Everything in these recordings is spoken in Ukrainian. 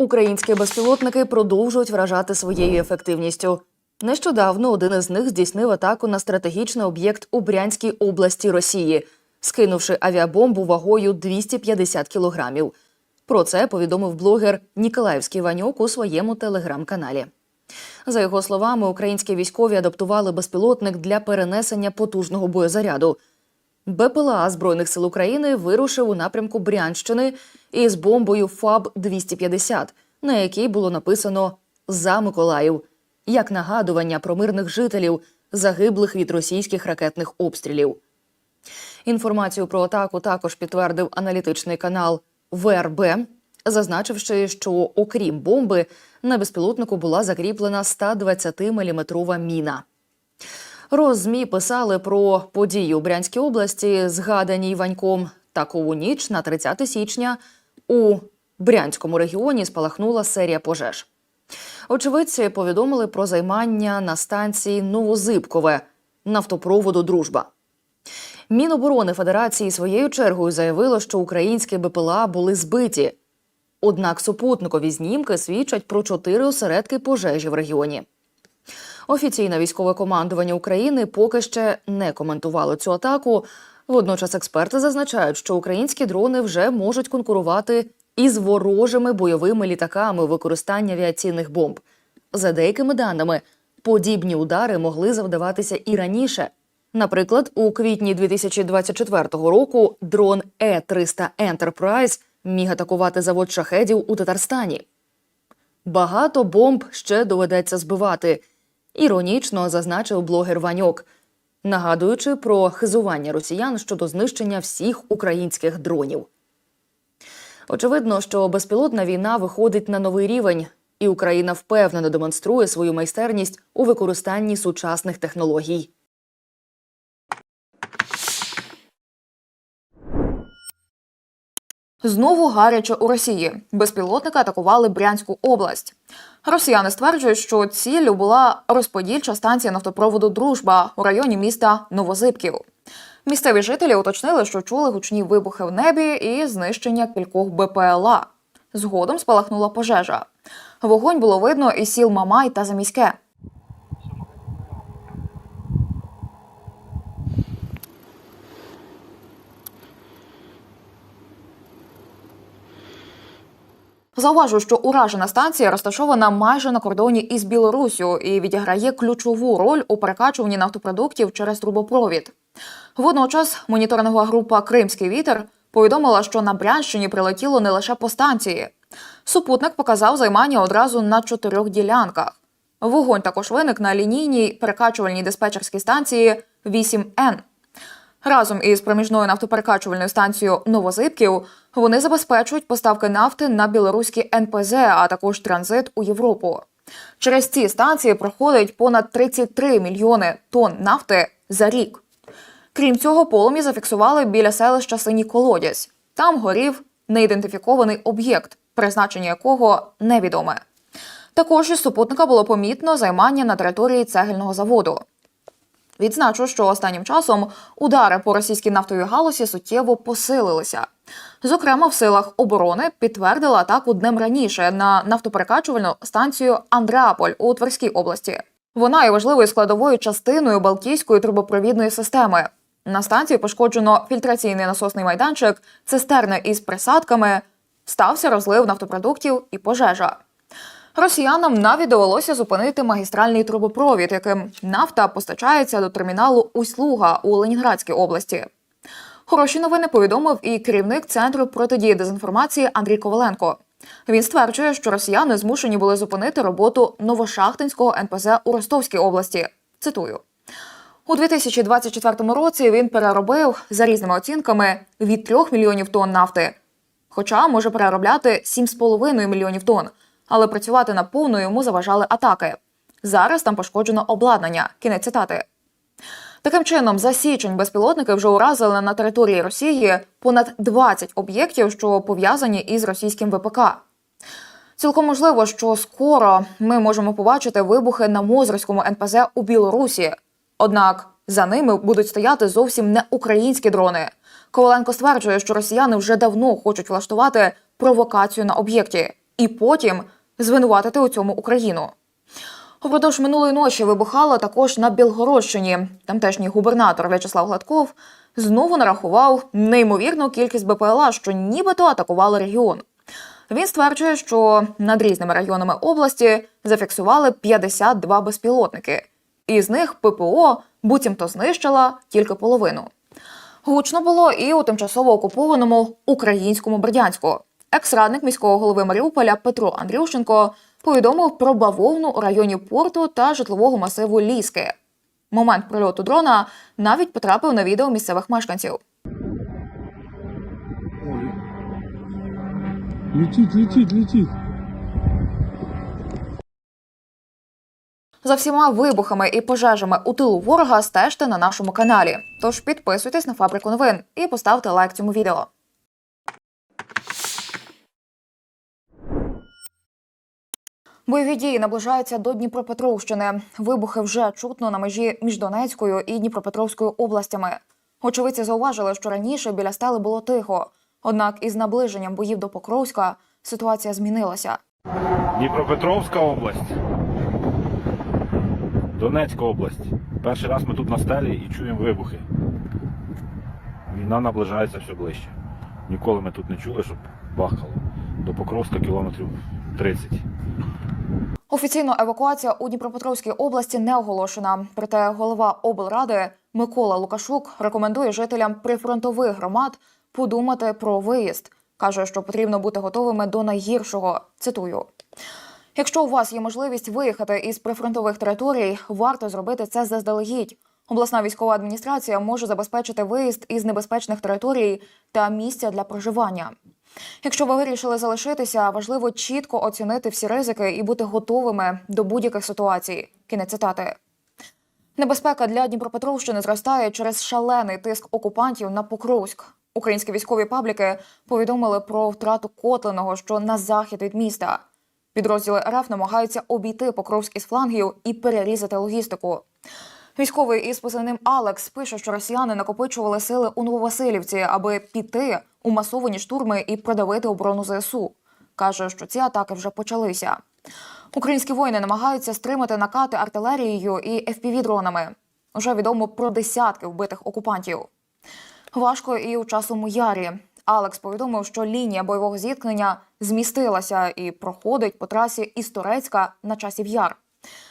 Українські безпілотники продовжують вражати своєю ефективністю. Нещодавно один із них здійснив атаку на стратегічний об'єкт у Брянській області Росії, скинувши авіабомбу вагою 250 кілограмів. Про це повідомив блогер Ніколаївський Ванюк у своєму телеграм-каналі. За його словами, українські військові адаптували безпілотник для перенесення потужного боєзаряду. БПЛА Збройних сил України вирушив у напрямку Брянщини із бомбою ФАБ 250 на якій було написано за Миколаїв як нагадування про мирних жителів, загиблих від російських ракетних обстрілів. Інформацію про атаку також підтвердив аналітичний канал ВРБ, зазначивши, що окрім бомби на безпілотнику була закріплена 120-мм міна. Роззмі писали про події у Брянській області, згаданій Ваньком. Такову ніч на 30 січня у Брянському регіоні спалахнула серія пожеж. Очевидці повідомили про займання на станції Новозибкове нафтопроводу Дружба. Міноборони Федерації своєю чергою заявило, що українські БПЛА були збиті. Однак супутникові знімки свідчать про чотири осередки пожежі в регіоні. Офіційне військове командування України поки ще не коментувало цю атаку. Водночас експерти зазначають, що українські дрони вже можуть конкурувати із ворожими бойовими літаками у використанні авіаційних бомб. За деякими даними, подібні удари могли завдаватися і раніше. Наприклад, у квітні 2024 року дрон Е-300 Enterprise міг атакувати завод шахедів у Татарстані. Багато бомб ще доведеться збивати. Іронічно зазначив блогер Ваньок, нагадуючи про хизування росіян щодо знищення всіх українських дронів. Очевидно, що безпілотна війна виходить на новий рівень, і Україна впевнено демонструє свою майстерність у використанні сучасних технологій. Знову гаряче у Росії. Безпілотники атакували Брянську область. Росіяни стверджують, що ціллю була розподільча станція нафтопроводу Дружба у районі міста Новозибків. Місцеві жителі уточнили, що чули гучні вибухи в небі і знищення кількох БПЛА. Згодом спалахнула пожежа. Вогонь було видно із сіл Мамай та Заміське. Зауважу, що уражена станція розташована майже на кордоні із Білоруссю і відіграє ключову роль у перекачуванні нафтопродуктів через трубопровід. Водночас моніторингова група Кримський вітер повідомила, що на Брянщині прилетіло не лише по станції. Супутник показав займання одразу на чотирьох ділянках. Вогонь також виник на лінійній перекачувальній диспетчерській станції 8Н. Разом із проміжною нафтоперекачувальною станцією Новозибків вони забезпечують поставки нафти на білоруські НПЗ, а також транзит у Європу. Через ці станції проходить понад 33 мільйони тонн нафти за рік. Крім цього, полум'я зафіксували біля селища Синій Колодязь. Там горів неідентифікований об'єкт, призначення якого невідоме. Також із супутника було помітно займання на території цегельного заводу. Відзначу, що останнім часом удари по російській нафтовій галузі суттєво посилилися. Зокрема, в силах оборони підтвердили атаку днем раніше на нафтоперекачувальну станцію Андреаполь у Тверській області. Вона є важливою складовою частиною Балтійської трубопровідної системи. На станції пошкоджено фільтраційний насосний майданчик, цистерни із присадками, стався розлив нафтопродуктів і пожежа. Росіянам навіть довелося зупинити магістральний трубопровід, яким нафта постачається до терміналу Услуга у Ленінградській області. Хороші новини повідомив і керівник центру протидії дезінформації Андрій Коваленко. Він стверджує, що росіяни змушені були зупинити роботу новошахтинського НПЗ у Ростовській області. Цитую. У 2024 році він переробив за різними оцінками від 3 мільйонів тонн нафти, хоча може переробляти 7,5 мільйонів тонн, але працювати наповну йому заважали атаки. Зараз там пошкоджено обладнання. Кінець цитати. Таким чином, за січень безпілотники вже уразили на території Росії понад 20 об'єктів, що пов'язані із російським ВПК. Цілком можливо, що скоро ми можемо побачити вибухи на Мозерському НПЗ у Білорусі. Однак за ними будуть стояти зовсім не українські дрони. Коваленко стверджує, що росіяни вже давно хочуть влаштувати провокацію на об'єкті. і потім звинуватити у цьому Україну. Упродовж минулої ночі вибухало також на Білгородщині. Тамтешній губернатор В'ячеслав Гладков знову нарахував неймовірну кількість БПЛА, що нібито атакували регіон. Він стверджує, що над різними районами області зафіксували 52 безпілотники, із них ППО буцімто знищила тільки половину. Гучно було і у тимчасово окупованому українському Бердянську. Екс-радник міського голови Маріуполя Петро Андрющенко повідомив про бавовну у районі порту та житлового масиву Ліски. Момент прильоту дрона навіть потрапив на відео місцевих мешканців. Летит, летит, летит. За всіма вибухами і пожежами у тилу ворога стежте на нашому каналі. Тож підписуйтесь на фабрику новин і поставте лайк цьому відео. Бойові дії наближаються до Дніпропетровщини. Вибухи вже чутно на межі між Донецькою і Дніпропетровською областями. Очевидці зауважили, що раніше біля стели було тихо. Однак із наближенням боїв до Покровська ситуація змінилася. Дніпропетровська область. Донецька область. Перший раз ми тут на стелі і чуємо вибухи. Війна наближається все ближче. Ніколи ми тут не чули, щоб бахало. До Покровська кілометрів 30. Офіційно евакуація у Дніпропетровській області не оголошена. Проте голова облради Микола Лукашук рекомендує жителям прифронтових громад подумати про виїзд. каже, що потрібно бути готовими до найгіршого. Цитую. Якщо у вас є можливість виїхати із прифронтових територій, варто зробити це заздалегідь. Обласна військова адміністрація може забезпечити виїзд із небезпечних територій та місця для проживання. Якщо ви вирішили залишитися, важливо чітко оцінити всі ризики і бути готовими до будь-яких ситуацій. Кінець цитати. Небезпека для Дніпропетровщини зростає через шалений тиск окупантів на Покровськ. Українські військові пабліки повідомили про втрату Котленого, що на захід від міста. Підрозділи РФ намагаються обійти Покровськ із флангів і перерізати логістику. Військовий із позивним Алекс пише, що росіяни накопичували сили у Нововасилівці, аби піти у масовані штурми і продавити оборону ЗСУ. Каже, що ці атаки вже почалися. Українські воїни намагаються стримати накати артилерією і fpv дронами Уже відомо про десятки вбитих окупантів. Важко і у часовому ярі. Алекс повідомив, що лінія бойового зіткнення змістилася і проходить по трасі із Турецька на часів яр.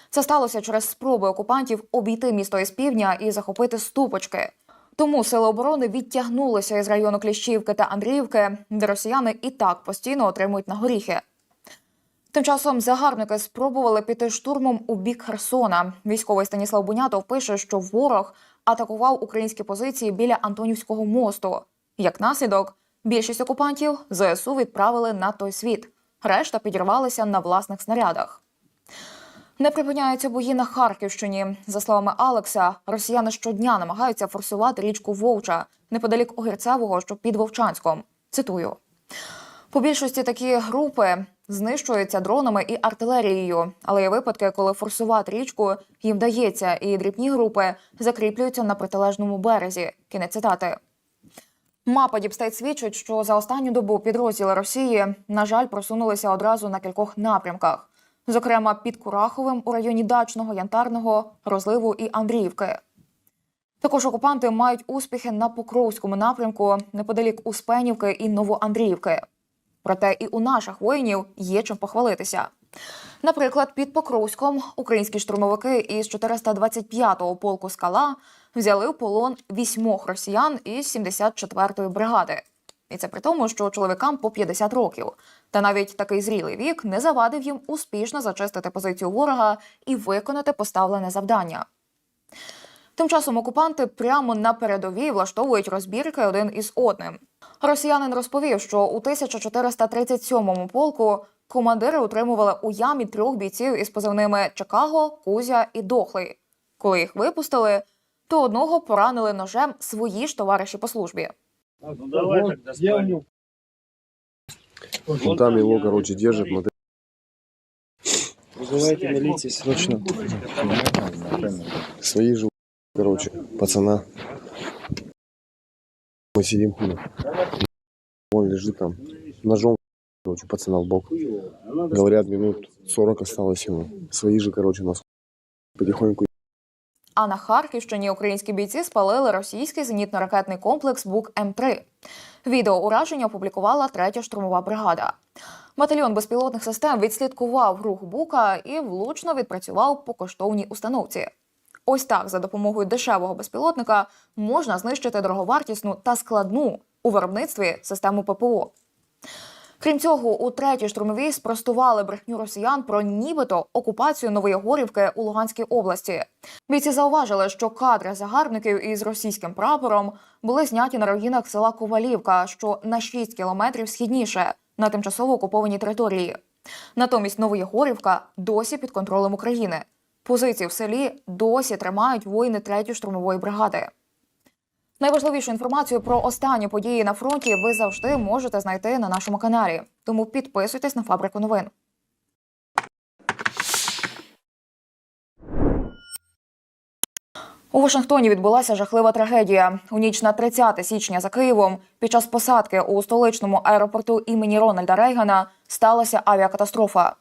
Це сталося через спроби окупантів обійти місто із півдня і захопити ступочки. Тому сили оборони відтягнулися із району Кліщівки та Андріївки, де росіяни і так постійно отримують на горіхи. Тим часом загарбники спробували піти штурмом у бік Херсона. Військовий Станіслав Бунятов пише, що ворог атакував українські позиції біля Антонівського мосту. Як наслідок, більшість окупантів ЗСУ відправили на той світ. Решта підірвалися на власних снарядах. Не припиняються бої на Харківщині. За словами Алекса, росіяни щодня намагаються форсувати річку Вовча неподалік Огірцевого, що під Вовчанськом. Цитую. По більшості такі групи знищуються дронами і артилерією, але є випадки, коли форсувати річку їм вдається, і дрібні групи закріплюються на протилежному березі. Кінець цитати. Мапа Діпстейт свідчить, що за останню добу підрозділи Росії, на жаль, просунулися одразу на кількох напрямках, зокрема під Кураховим у районі Дачного, Янтарного, Розливу і Андріївки. Також окупанти мають успіхи на Покровському напрямку неподалік Успенівки і Новоандріївки. Проте і у наших воїнів є чим похвалитися. Наприклад, під Покровськом українські штурмовики із 425-го полку скала взяли в полон вісьмох росіян із 74-ї бригади. І це при тому, що чоловікам по 50 років. Та навіть такий зрілий вік не завадив їм успішно зачистити позицію ворога і виконати поставлене завдання. Тим часом окупанти прямо на передовій влаштовують розбірки один із одним. Росіянин розповів, що у 1437-му полку командири утримували у ямі трьох бійців із позивними Чикаго, Кузя і Дохлий. Коли їх випустили, то одного поранили ножем свої ж товариші по службі. Ну давай Вот тогда Ну, там его, короче, держит. мотор- Вызывайте милиции срочно. Свои же, короче, пацана. Мы сидим, хули. Он лежит там. Ножом короче, пацана в бок. Говорят, минут 40 осталось ему. Свои же, короче, нас потихоньку А на Харківщині українські бійці спалили російський зенітно-ракетний комплекс Бук М3. Відео ураження опублікувала третя штурмова бригада. Батальйон безпілотних систем відслідкував рух бука і влучно відпрацював по коштовній установці. Ось так, за допомогою дешевого безпілотника можна знищити дороговартісну та складну у виробництві систему ППО. Крім цього, у третій штурмовій спростували брехню росіян про нібито окупацію Нової Горівки у Луганській області. Бійці зауважили, що кадри загарбників із російським прапором були зняті на руїнах села Ковалівка, що на 6 кілометрів східніше на тимчасово окупованій території. Натомість Новоєгорівка досі під контролем України. Позиції в селі досі тримають воїни третьої штурмової бригади. Найважливішу інформацію про останні події на фронті ви завжди можете знайти на нашому каналі. Тому підписуйтесь на фабрику новин. У Вашингтоні відбулася жахлива трагедія. У ніч на 30 січня за Києвом під час посадки у столичному аеропорту імені Рональда Рейгана сталася авіакатастрофа.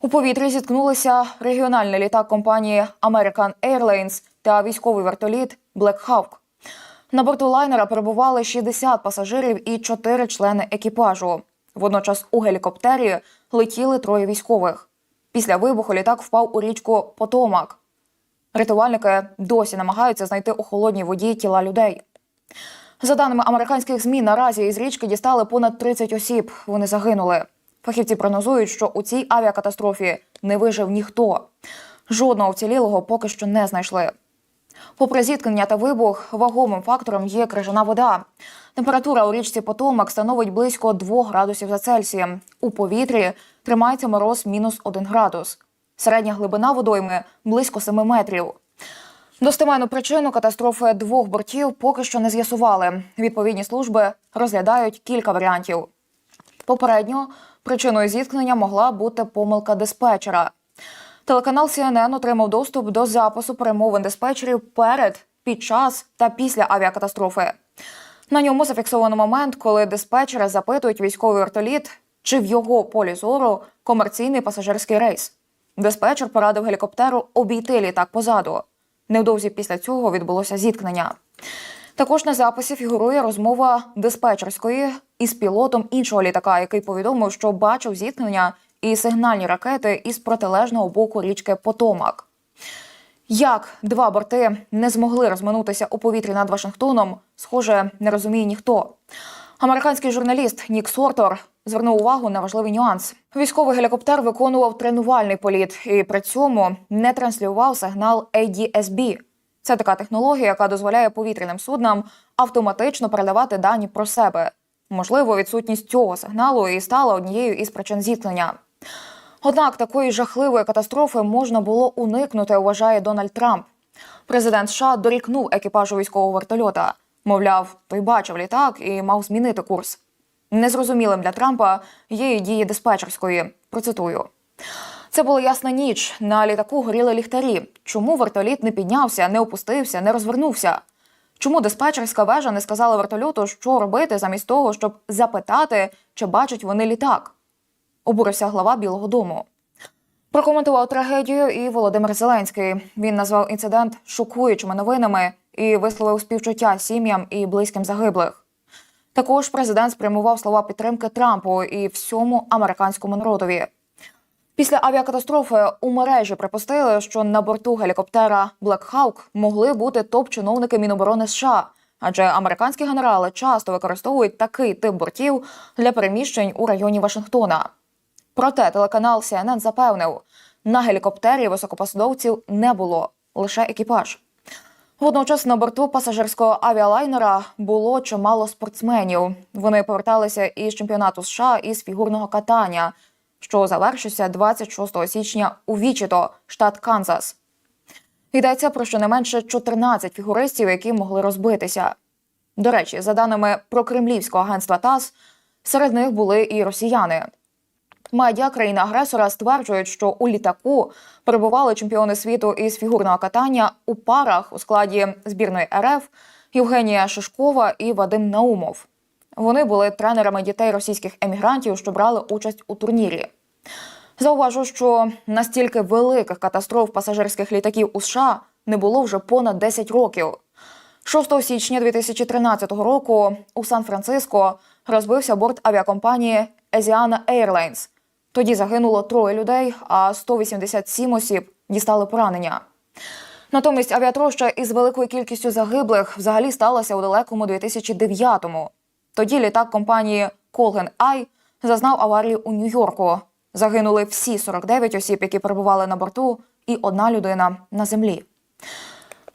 У повітрі зіткнулися регіональний літак компанії American Airlines та військовий вертоліт Black Hawk. На борту лайнера перебували 60 пасажирів і 4 члени екіпажу. Водночас у гелікоптері летіли троє військових. Після вибуху літак впав у річку Потомак. Рятувальники досі намагаються знайти у холодній воді тіла людей. За даними американських ЗМІ, наразі із річки дістали понад 30 осіб. Вони загинули. Фахівці прогнозують, що у цій авіакатастрофі не вижив ніхто. Жодного вцілілого поки що не знайшли. Попри зіткнення та вибух, вагомим фактором є крижана вода. Температура у річці Потомак становить близько 2 градусів за Цельсієм. У повітрі тримається мороз мінус 1 градус. Середня глибина водойми близько 7 метрів. Достеменну причину катастрофи двох бортів поки що не з'ясували. Відповідні служби розглядають кілька варіантів. Попередньо причиною зіткнення могла бути помилка диспетчера. Телеканал CNN отримав доступ до запису перемовин диспетчерів перед, під час та після авіакатастрофи. На ньому зафіксовано момент, коли диспетчери запитують військовий вертоліт, чи в його полі зору комерційний пасажирський рейс. Диспетчер порадив гелікоптеру обійти літак позаду. Невдовзі після цього відбулося зіткнення. Також на записі фігурує розмова диспетчерської із пілотом іншого літака, який повідомив, що бачив зіткнення і сигнальні ракети із протилежного боку річки Потомак. Як два борти не змогли розминутися у повітрі над Вашингтоном, схоже, не розуміє ніхто. Американський журналіст Нік Сортор звернув увагу на важливий нюанс. Військовий гелікоптер виконував тренувальний політ і при цьому не транслював сигнал ADSB. Це така технологія, яка дозволяє повітряним суднам автоматично передавати дані про себе. Можливо, відсутність цього сигналу і стала однією із причин зіткнення. Однак такої жахливої катастрофи можна було уникнути, вважає Дональд Трамп. Президент США дорікнув екіпажу військового вертольота. Мовляв, той бачив літак і мав змінити курс. Незрозумілим для Трампа є і дії диспетчерської. Процитую. Це була ясна ніч. На літаку горіли ліхтарі. Чому вертоліт не піднявся, не опустився, не розвернувся? Чому диспетчерська вежа не сказала вертольоту, що робити замість того, щоб запитати, чи бачать вони літак? Обурився глава Білого Дому. Прокоментував трагедію і Володимир Зеленський. Він назвав інцидент шокуючими новинами і висловив співчуття сім'ям і близьким загиблих. Також президент спрямував слова підтримки Трампу і всьому американському народові. Після авіакатастрофи у мережі припустили, що на борту гелікоптера Black Hawk могли бути топ-чиновники Міноборони США, адже американські генерали часто використовують такий тип бортів для переміщень у районі Вашингтона. Проте телеканал CNN запевнив, на гелікоптері високопосадовців не було, лише екіпаж. Водночас на борту пасажирського авіалайнера було чимало спортсменів. Вони поверталися із чемпіонату США із фігурного катання, що завершився 26 січня у Вічіто, штат Канзас. Йдеться про щонайменше 14 фігуристів, які могли розбитися. До речі, за даними прокремлівського агентства ТАСС, серед них були і росіяни. Медіа країни-агресора стверджують, що у літаку перебували чемпіони світу із фігурного катання у парах у складі збірної РФ Євгенія Шишкова і Вадим Наумов. Вони були тренерами дітей російських емігрантів, що брали участь у турнірі. Зауважу, що настільки великих катастроф пасажирських літаків у США не було вже понад 10 років. 6 січня 2013 року у Сан-Франциско розбився борт авіакомпанії Asiana Airlines. Тоді загинуло троє людей, а 187 осіб дістали поранення. Натомість авіатроща із великою кількістю загиблих взагалі сталася у далекому 2009-му. Тоді літак компанії Colgan Eye зазнав аварію у Нью-Йорку. Загинули всі 49 осіб, які перебували на борту, і одна людина на землі.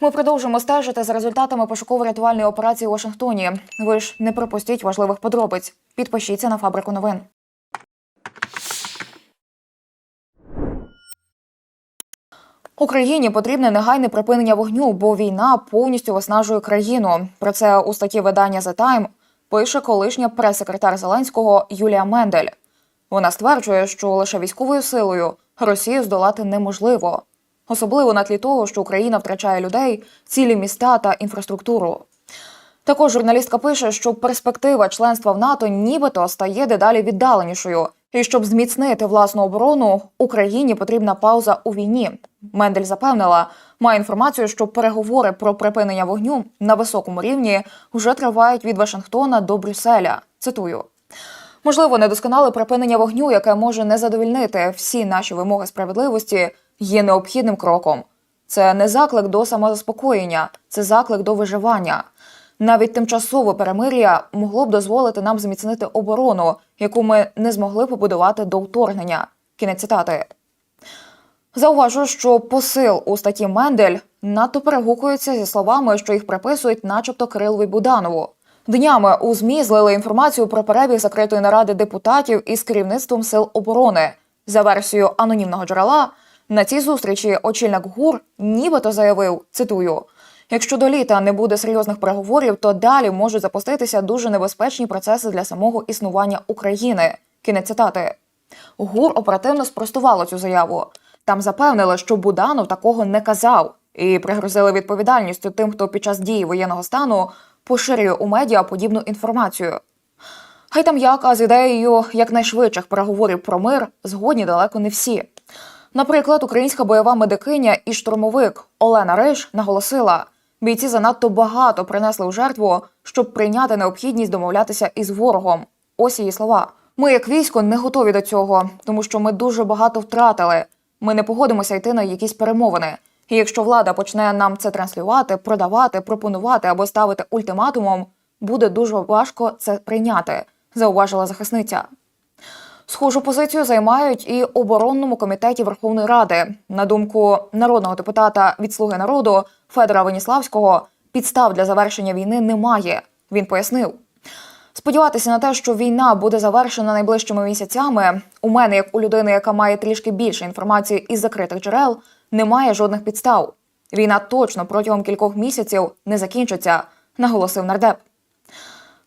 Ми продовжимо стежити за результатами пошуково-рятувальної операції у Вашингтоні. Ви ж не пропустіть важливих подробиць. Підпишіться на фабрику новин. Україні потрібне негайне припинення вогню, бо війна повністю виснажує країну. Про це у статті видання The Time пише колишня прес-секретар Зеленського Юлія Мендель. Вона стверджує, що лише військовою силою Росію здолати неможливо, особливо на тлі того, що Україна втрачає людей, цілі міста та інфраструктуру. Також журналістка пише, що перспектива членства в НАТО нібито стає дедалі віддаленішою, і щоб зміцнити власну оборону, Україні потрібна пауза у війні. Мендель запевнила, має інформацію, що переговори про припинення вогню на високому рівні вже тривають від Вашингтона до Брюсселя. Цитую. Можливо, недосконале припинення вогню, яке може не задовільнити всі наші вимоги справедливості, є необхідним кроком. Це не заклик до самозаспокоєння, це заклик до виживання. Навіть тимчасове перемир'я могло б дозволити нам зміцнити оборону, яку ми не змогли побудувати до вторгнення. Кінець цитати. Зауважу, що посил у статті Мендель надто перегукується зі словами, що їх приписують, начебто Кирилові Буданову. Днями у ЗМІ злили інформацію про перебіг закритої наради депутатів із керівництвом сил оборони. За версією анонімного джерела, на цій зустрічі очільник ГУР нібито заявив: цитую: якщо до літа не буде серйозних переговорів, то далі можуть запуститися дуже небезпечні процеси для самого існування України. Кінець цитати. ГУР оперативно спростувало цю заяву. Там запевнили, що Буданов такого не казав, і пригрозили відповідальністю тим, хто під час дії воєнного стану поширює у медіа подібну інформацію. Хай там як, а з ідеєю якнайшвидших переговорів про мир згодні далеко не всі. Наприклад, українська бойова медикиня і штурмовик Олена Риш наголосила, бійці занадто багато принесли у жертву, щоб прийняти необхідність домовлятися із ворогом. Ось її слова. Ми, як військо, не готові до цього, тому що ми дуже багато втратили. Ми не погодимося йти на якісь перемовини. І якщо влада почне нам це транслювати, продавати, пропонувати або ставити ультиматумом, буде дуже важко це прийняти, зауважила захисниця. Схожу позицію займають і оборонному комітеті Верховної Ради. На думку народного депутата від Слуги народу Федора Веніславського, підстав для завершення війни немає. Він пояснив. Сподіватися на те, що війна буде завершена найближчими місяцями, у мене, як у людини, яка має трішки більше інформації із закритих джерел, немає жодних підстав. Війна точно протягом кількох місяців не закінчиться, наголосив нардеп.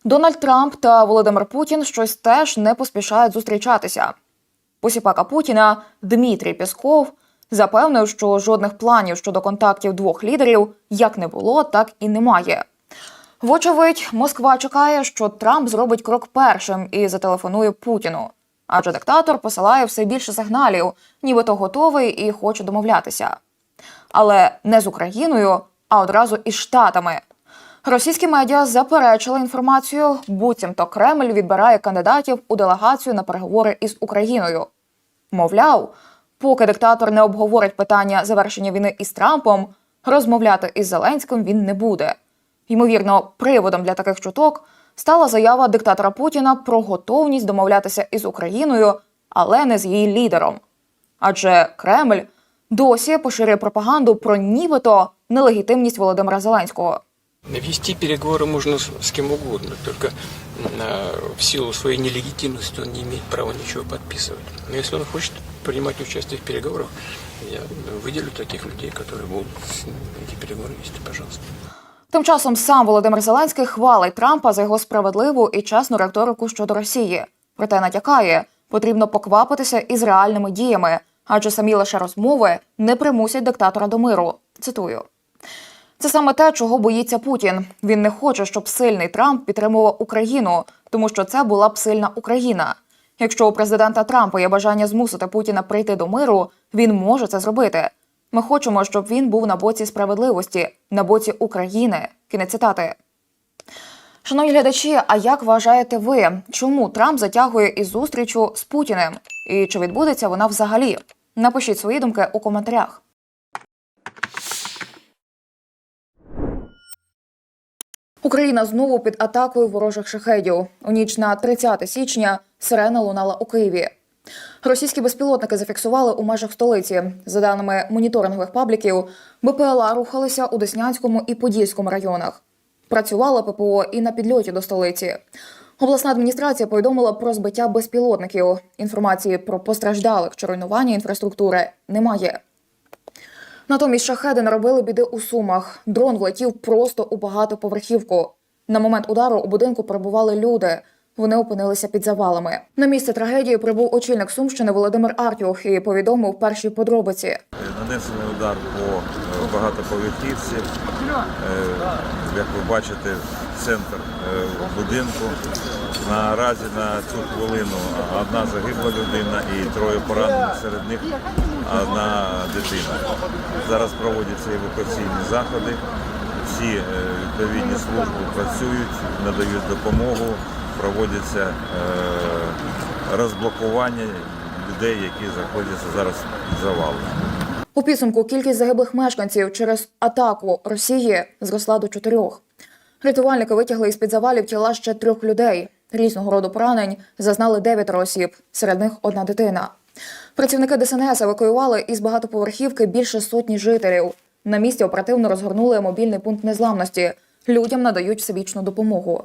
Дональд Трамп та Володимир Путін щось теж не поспішають зустрічатися. Посіпака Путіна Дмитрій Пєсков запевнив, що жодних планів щодо контактів двох лідерів як не було, так і немає. Вочевидь, Москва чекає, що Трамп зробить крок першим і зателефонує Путіну. Адже диктатор посилає все більше сигналів, нібито готовий і хоче домовлятися. Але не з Україною, а одразу із Штатами. Російські медіа заперечили інформацію, буцімто Кремль відбирає кандидатів у делегацію на переговори із Україною. Мовляв, поки диктатор не обговорить питання завершення війни із Трампом, розмовляти із Зеленським він не буде. Ймовірно, приводом для таких чуток стала заява диктатора Путіна про готовність домовлятися із Україною, але не з її лідером. Адже Кремль досі поширює пропаганду про нібито нелегітимність Володимира Зеленського. Вести переговоры можно с, с кем угодно, только э, в силу своей нелегитимности он не имеет права ничего подписывать. Но если он хочет принимать участие в переговорах, я выделю таких людей, которые будут эти переговоры вести, пожалуйста. Тим часом сам Володимир Зеленський хвалить Трампа за його справедливу і чесну риторику щодо Росії. Проте натякає, потрібно поквапитися із реальними діями, адже самі лише розмови не примусять диктатора до миру. Цитую. Це саме те, чого боїться Путін. Він не хоче, щоб сильний Трамп підтримував Україну, тому що це була б сильна Україна. Якщо у президента Трампа є бажання змусити Путіна прийти до миру, він може це зробити. Ми хочемо, щоб він був на боці справедливості, на боці України. Кінець цитати. Шановні глядачі, а як вважаєте ви, чому Трамп затягує із зустрічю з Путіним? І чи відбудеться вона взагалі? Напишіть свої думки у коментарях. Україна знову під атакою ворожих шахедів. У ніч на 30 січня сирена лунала у Києві. Російські безпілотники зафіксували у межах столиці. За даними моніторингових пабліків, БПЛА рухалися у Деснянському і Подільському районах. Працювала ППО і на підльоті до столиці. Обласна адміністрація повідомила про збиття безпілотників. Інформації про постраждалих чи руйнування інфраструктури немає. Натомість шахеди наробили біди у сумах. Дрон влетів просто у багатоповерхівку. На момент удару у будинку перебували люди. Вони опинилися під завалами. На місце трагедії прибув очільник Сумщини Володимир Артюх і повідомив перші подробиці. Нанесений удар по е, багатоповерхівці. Е, Як ви бачите, центр е, будинку. Наразі на цю хвилину одна загибла людина і троє поранених, серед них одна дитина. Зараз проводяться евакуаційні заходи. Всі е, відповідні служби працюють, надають допомогу, проводяться е, розблокування людей, які знаходяться зараз під завалом. У підсумку кількість загиблих мешканців через атаку Росії зросла до чотирьох. Рятувальники витягли із під завалів тіла ще трьох людей. Різного роду поранень зазнали дев'ятеро осіб, серед них одна дитина. Працівники ДСНС евакуювали із багатоповерхівки більше сотні жителів. На місці оперативно розгорнули мобільний пункт незламності. Людям надають всебічну допомогу.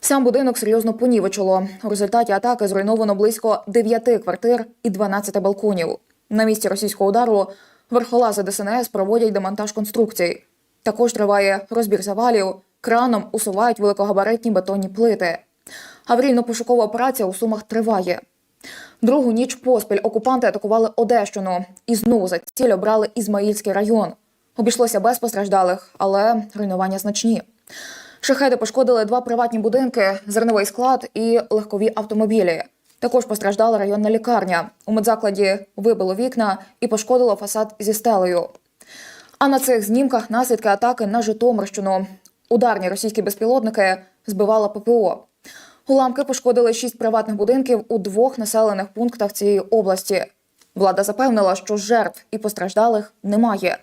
Сам будинок серйозно понівечило. У результаті атаки зруйновано близько 9 квартир і 12 балконів. На місці російського удару верхолази ДСНС проводять демонтаж конструкцій. Також триває розбір завалів, краном усувають великогабаритні бетонні плити. Аварійно-пошукова операція у Сумах триває. Другу ніч поспіль окупанти атакували Одещину і знову за ціль обрали Ізмаїльський район. Обійшлося без постраждалих, але руйнування значні. Шахеди пошкодили два приватні будинки, зерновий склад і легкові автомобілі. Також постраждала районна лікарня. У медзакладі вибило вікна і пошкодило фасад зі стелею. А на цих знімках наслідки атаки на Житомирщину. Ударні російські безпілотники збивала ППО. Уламки пошкодили шість приватних будинків у двох населених пунктах цієї області. Влада запевнила, що жертв і постраждалих немає.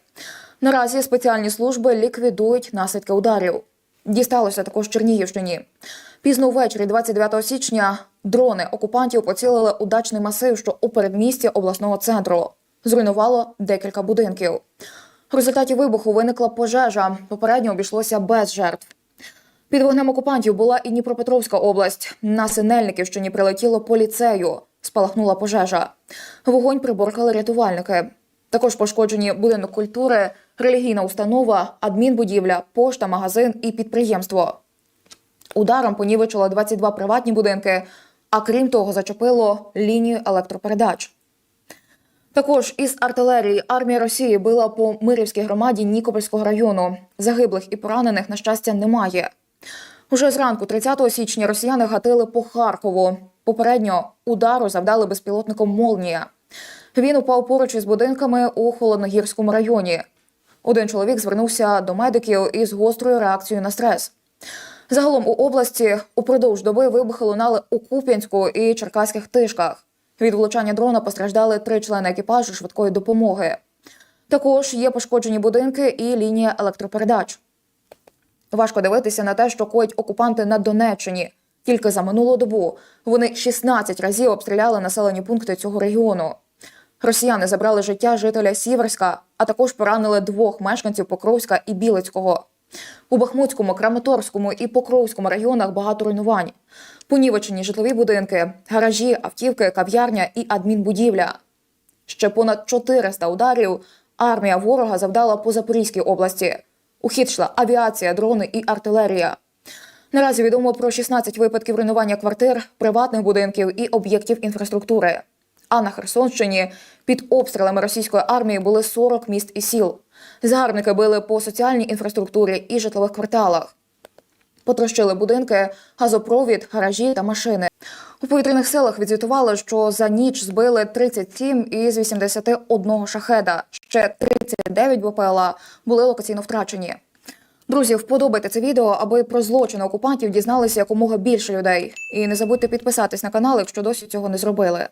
Наразі спеціальні служби ліквідують наслідки ударів. Дісталося також Чернігівщині. Пізно ввечері, 29 січня, дрони окупантів поцілили у дачний масив, що у передмісті обласного центру. Зруйнувало декілька будинків. В результаті вибуху виникла пожежа. Попередньо обійшлося без жертв. Під вогнем окупантів була і Дніпропетровська область. На Синельниківщині прилетіло по ліцею. Спалахнула пожежа. Вогонь приборкали рятувальники. Також пошкоджені будинок культури, релігійна установа, адмінбудівля, пошта, магазин і підприємство. Ударом понівечило 22 приватні будинки, а крім того, зачепило лінію електропередач. Також із артилерії армія Росії била по Мирівській громаді Нікопольського району. Загиблих і поранених, на щастя, немає. Уже зранку, 30 січня, росіяни гатили по Харкову. Попередньо удару завдали безпілотником Молнія. Він упав поруч із будинками у Холодногірському районі. Один чоловік звернувся до медиків із гострою реакцією на стрес. Загалом у області упродовж доби вибухи лунали у Куп'янську і Черкаських тишках. Від влучання дрона постраждали три члени екіпажу швидкої допомоги. Також є пошкоджені будинки і лінія електропередач. Важко дивитися на те, що коять окупанти на Донеччині. Тільки за минулу добу вони 16 разів обстріляли населені пункти цього регіону. Росіяни забрали життя жителя Сіверська, а також поранили двох мешканців Покровська і Білицького. У Бахмутському, Краматорському і Покровському районах багато руйнувань. Понівечені житлові будинки, гаражі, автівки, кав'ярня і адмінбудівля. Ще понад 400 ударів армія ворога завдала по Запорізькій області. У хід йшла авіація, дрони і артилерія. Наразі відомо про 16 випадків руйнування квартир, приватних будинків і об'єктів інфраструктури. А на Херсонщині під обстрілами російської армії були 40 міст і сіл. Загарбники били по соціальній інфраструктурі і житлових кварталах. Потрощили будинки, газопровід, гаражі та машини. У повітряних силах відзвітували, що за ніч збили 37 із 81 шахеда. Ще 39 БПЛА були локаційно втрачені. Друзі, вподобайте це відео, аби про злочини окупантів дізналися якомога більше людей. І не забудьте підписатись на канал, якщо досі цього не зробили.